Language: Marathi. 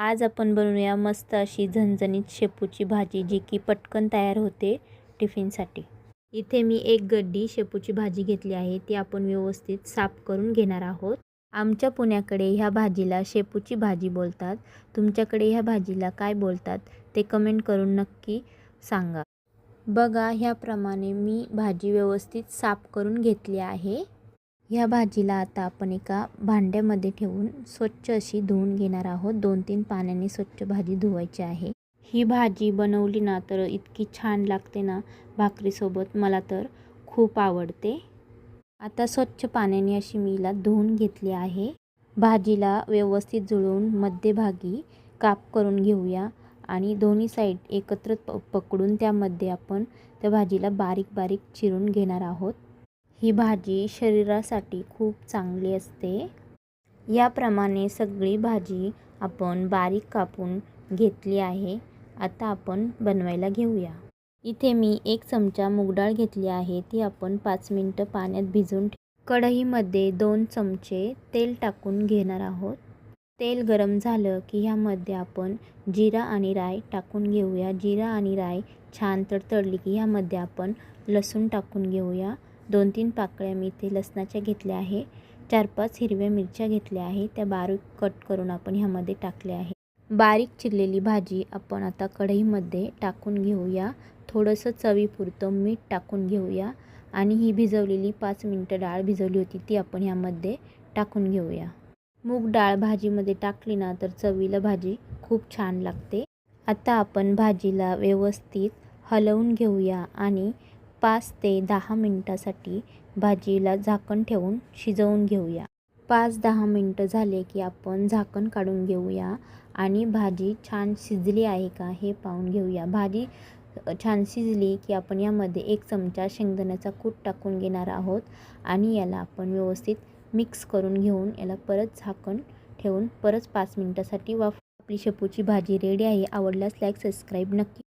आज आपण बनवूया मस्त अशी झणझणीत शेपूची भाजी जी की पटकन तयार होते टिफिनसाठी. इथे मी एक गड्डी शेपूची भाजी घेतली आहे. ती आपण व्यवस्थित साफ करून घेणार आहोत. आमच्या पुण्याकडे ह्या भाजीला शेपूची भाजी बोलतात. तुमच्याकडे ह्या भाजीला काय बोलतात ते कमेंट करून नक्की सांगा. बघा ह्याप्रमाणे मी भाजी व्यवस्थित साफ करून घेतली आहे. ह्या भाजीला आता आपण एका भांड्यामध्ये ठेवून स्वच्छ अशी धुवून घेणार आहोत. दोन तीन पाण्याने स्वच्छ भाजी धुवायची आहे. ही भाजी बनवली ना तर इतकी छान लागते ना भाकरीसोबत. मला तर खूप आवडते. आता स्वच्छ पाण्याने अशी मी धुवून घेतली आहे. भाजीला व्यवस्थित जुळवून मध्यभागी काप करून घेऊया आणि दोन्ही साईड एकत्र प पकडून त्यामध्ये आपण त्या भाजीला बारीक बारीक चिरून घेणार आहोत. ही भाजी शरीरासाठी खूप चांगली असते. याप्रमाणे सगळी भाजी आपण बारीक कापून घेतली आहे. आता आपण बनवायला घेऊया. इथे मी एक चमचा मूगडाळ घेतली आहे. ती आपण पाच मिनटं पाण्यात भिजून ठे कढईमध्ये दोन चमचे तेल टाकून घेणार आहोत. तेल गरम झालं की ह्यामध्ये आपण जिरा आणि राय टाकून घेऊया. जिरा आणि राय छान तडतडली की ह्यामध्ये आपण लसूण टाकून घेऊया. दोन तीन पाकळ्या मी इथे लसणाच्या घेतल्या आहे. चार पाच हिरव्या मिरच्या घेतल्या आहे. त्या बारीक कट करून आपण ह्यामध्ये टाकल्या आहे. बारीक चिरलेली भाजी आपण आता कढईमध्ये टाकून घेऊया. थोडंसं चवीपुरतं मीठ टाकून घेऊया. आणि ही भिजवलेली पाच मिनटं डाळ भिजवली होती ती आपण ह्यामध्ये टाकून घेऊया. मूग डाळ भाजीमध्ये टाकली ना तर चवीला भाजी खूप छान लागते. आता आपण भाजीला व्यवस्थित हलवून घेऊया आणि पाच ते दहा मिनटासाठी भाजीला झाकण ठेवून शिजवून घेऊया. पाच दहा मिनटं झाले की आपण झाकण काढून घेऊया आणि भाजी छान शिजली आहे का हे पाहून घेऊया. भाजी छान शिजली की आपण यामध्ये एक चमचा शेंगदाण्याचा कूट टाकून घेणार आहोत आणि याला आपण व्यवस्थित मिक्स करून घेऊन याला परत झाकण ठेवून परत पाच मिनटासाठी वाफ आपली शेपूची भाजी रेडी आहे. आवडल्यास लाईक सबस्क्राईब नक्की